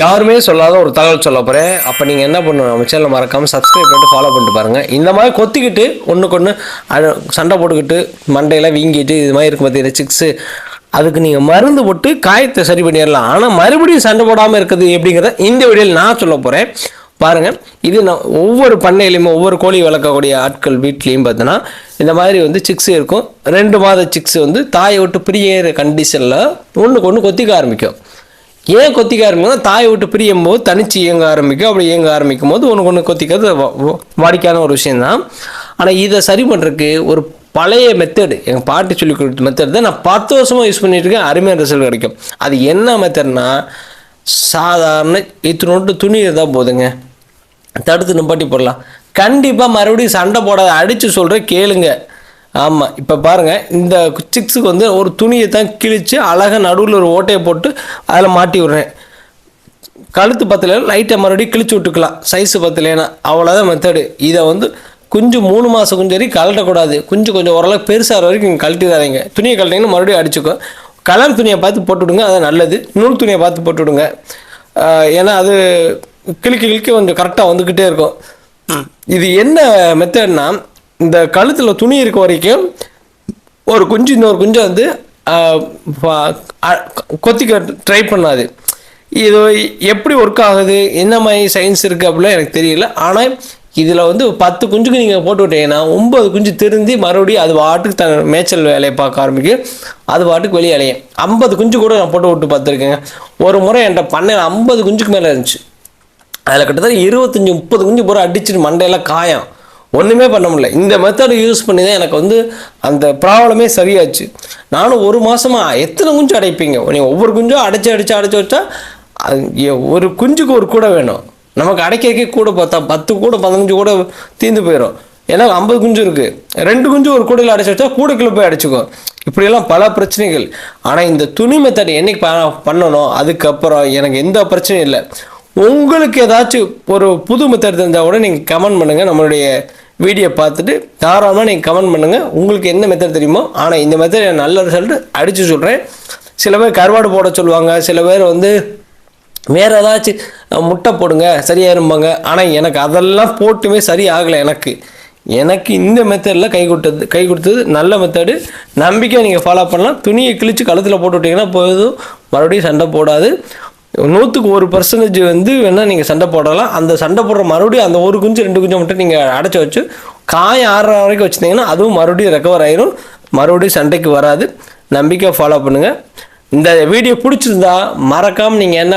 யாருமே சொல்லாத ஒரு தகவல் சொல்ல போகிறேன் அப்போ நீங்கள் என்ன பண்ணணும்? நம்ம சேனலை மறக்காமல் சப்ஸ்கிரைப் பண்ணிட்டு ஃபாலோ பண்ணிட்டு பாருங்கள் இந்த மாதிரி கொத்திக்கிட்டு ஒன்றுக்கு ஒன்று சண்டை போட்டுக்கிட்டு மண்டையெல்லாம் வீங்கிட்டு இது மாதிரி இருக்கும் பார்த்தீங்கன்னா சிக்ஸு அதுக்கு நீங்கள் மருந்து போட்டு காயத்தை சரி பண்ணிடலாம். ஆனால் மறுபடியும் சண்டை போடாமல் இருக்குது எப்படிங்கிறத இந்த வீடியோவில் நான் சொல்ல போகிறேன் பாருங்கள் இது நான் ஒவ்வொரு பண்ணையிலையுமே ஒவ்வொரு கோழி வளர்க்கக்கூடிய ஆட்கள் வீட்லேயும் பார்த்தோன்னா இந்த மாதிரி வந்து சிக்ஸ் இருக்கும். ரெண்டு மாத சிக்ஸ் வந்து தாயை விட்டு பிரியற கண்டிஷனில் ஒன்றுக்கு ஒன்று கொத்திக்க ஆரம்பிக்கும். ஏன் கொத்திக்க ஆரம்பிக்கும் தாயை விட்டு பிரியும் போது தனிச்சு இயங்க ஆரம்பிக்கும். அப்படி இயங்க ஆரம்பிக்கும் போது ஒன்று ஒன்று கொத்திக்கிறது வாடிக்கையான ஒரு விஷயந்தான் ஆனால் இதை சரி பண்ணுறதுக்கு ஒரு பழைய மெத்தடு எங்கள் பாட்டி சொல்லி கொடுத்த மெத்தட் தான் நான் பத்து வருஷமாக யூஸ் பண்ணிட்டு இருக்கேன். அருமையான ரிசல்ட் கிடைக்கும். அது என்ன மெத்தட்னா சாதாரண இத்தினோட்டு துணி இருந்தால் போதுங்க. தடுத்து நிப்பாட்டி போடலாம். கண்டிப்பாக மறுபடியும் சண்டை போடாத அடித்து சொல்கிறேன் கேளுங்க. ஆமாம் இப்போ பாருங்கள் இந்த சிக்ஸுக்கு வந்து ஒரு துணியை தான் கிழித்து அழகாக நடுவில் ஒரு ஓட்டையை போட்டு அதில் மாட்டி விட்றேன். கழுத்து பத்தல லைட்டை மறுபடியும் கிழிச்சு விட்டுக்கலாம். சைஸு பத்தலைன்னா அவ்வளோதான் மெத்தடு இதை வந்து குஞ்சு மூணு மாதம் குஞ்சு வரைக்கும் கழட்டக்கூடாது. குஞ்சு கொஞ்சம் ஓரளவுக்கு பெருசாகிற வரைக்கும் நீங்கள் கழட்டிடாதீங்க. துணியை கழட்டிங்கன்னா மறுபடியும் அடிச்சுக்கும் கலர் துணியை பார்த்து போட்டு விடுங்க அது நல்லது. நூல் துணியை பார்த்து போட்டு விடுங்க. ஆஹ் ஏன்னா அது கிழிக்க கிழிக்க கொஞ்சம் கரெக்டாக வந்துக்கிட்டே இருக்கும். இது என்ன மெத்தட்னா இந்த கழுத்தில் துணி இருக்க வரைக்கும் ஒரு குஞ்சு இன்னொரு குஞ்சு வந்து கொத்திக்க ட்ரை பண்ணாது. இது எப்படி ஒர்க் ஆகுது? என்ன மாதிரி சயின்ஸ் இருக்குது அப்படிலாம் எனக்கு தெரியல. ஆனால் இதில் வந்து பத்து குஞ்சுக்கு நீங்கள் போட்டு விட்டீங்கன்னா ஒம்பது குஞ்சு திருந்தி மறுபடியும் அது பாட்டுக்கு தன் மேய்ச்சல் வேலையை பார்க்க ஆரம்பிக்கும். அது பாட்டுக்கு வெளியே அலையும். ஐம்பது குஞ்சு கூட நான் போட்டு விட்டு பார்த்துருக்கேங்க. ஒரு முறை என்கிட்ட பண்ண ஐம்பது குஞ்சுக்கு மேலே இருந்துச்சு. அதில் கிட்டத்தட்ட இருபத்தஞ்சி முப்பது குஞ்சு பூரா அடிச்சுட்டு மண்டையெல்லாம் காயம். ஒன்றுமே பண்ண முடியல. இந்த மெத்தடை யூஸ் பண்ணி தான் எனக்கு வந்து அந்த ப்ராப்ளமே சரியாச்சு. நானும் ஒரு மாதமாக எத்தனை குஞ்சு அடைப்பீங்க? நீங்கள் ஒவ்வொரு குஞ்சும் அடைச்சு அடைச்சி அடைச்சி வச்சா அது ஒரு குஞ்சுக்கு ஒரு கூட வேணும். நமக்கு அடைக்கிறக்கே கூட பார்த்தா பத்து கூட பதினஞ்சு கூட தீந்து போயிடும் ஏன்னா ஐம்பது குஞ்சு இருக்குது ரெண்டு குஞ்சு ஒரு கூடையில் அடைச்சி வச்சா கூடைக்குள்ளே போய் அடைச்சிக்கும் இப்படியெல்லாம் பல பிரச்சனைகள். ஆனால் இந்த துணி மெத்தட் என்னைக்கு ப- பண்ணணும்? அதுக்கப்புறம் எனக்கு எந்த பிரச்சனையும் இல்லை. உங்களுக்கு ஏதாச்சும் ஒரு புது மெத்தட் தெரிஞ்சால் கூட நீங்கள் கமெண்ட் பண்ணுங்கள் நம்மளுடைய வீடியோ பார்த்துட்டு தாராளமாக நீங்கள் கமெண்ட் பண்ணுங்கள் உங்களுக்கு என்ன மெத்தட் தெரியுமோ ஆனால் இந்த மெத்தட் நல்ல ரிசல்ட் அடித்து சொல்கிறேன் சில பேர் கருவாடு போட சொல்லுவாங்க. சில பேர் வந்து வேறு ஏதாச்சும் முட்டை போடுங்க சரியாயிரும்பாங்க ஆனால் எனக்கு அதெல்லாம் போட்டுமே சரி ஆகலை எனக்கு. எனக்கு இந்த மெத்தடில் கை கொடுத்தது கை கொடுத்தது நல்ல மெத்தடு நம்பிக்கை நீங்கள் ஃபாலோ பண்ணலாம். துணியை கிழிச்சு கழுத்தில் போட்டு விட்டிங்கன்னா போதும். மறுபடியும் சண்டை போடாது. நூற்றுக்கு ஒரு பர்சன்டேஜ் வந்து வேணால் நீங்கள் சண்டை போடலாம். அந்த சண்டை போடுற மறுபடியும் அந்த ஒரு குஞ்சு ரெண்டு குஞ்சு மட்டும் நீங்கள் அடைச்சி வச்சு காயம் ஆறுற வரைக்கும் வச்சுருந்தீங்கன்னா அதுவும் மறுபடியும் ரெக்கவர் ஆயிரும். மறுபடியும் சண்டைக்கு வராது. நம்பிக்கை ஃபாலோ பண்ணுங்கள் இந்த வீடியோ பிடிச்சிருந்தா மறக்காமல் நீங்கள் என்ன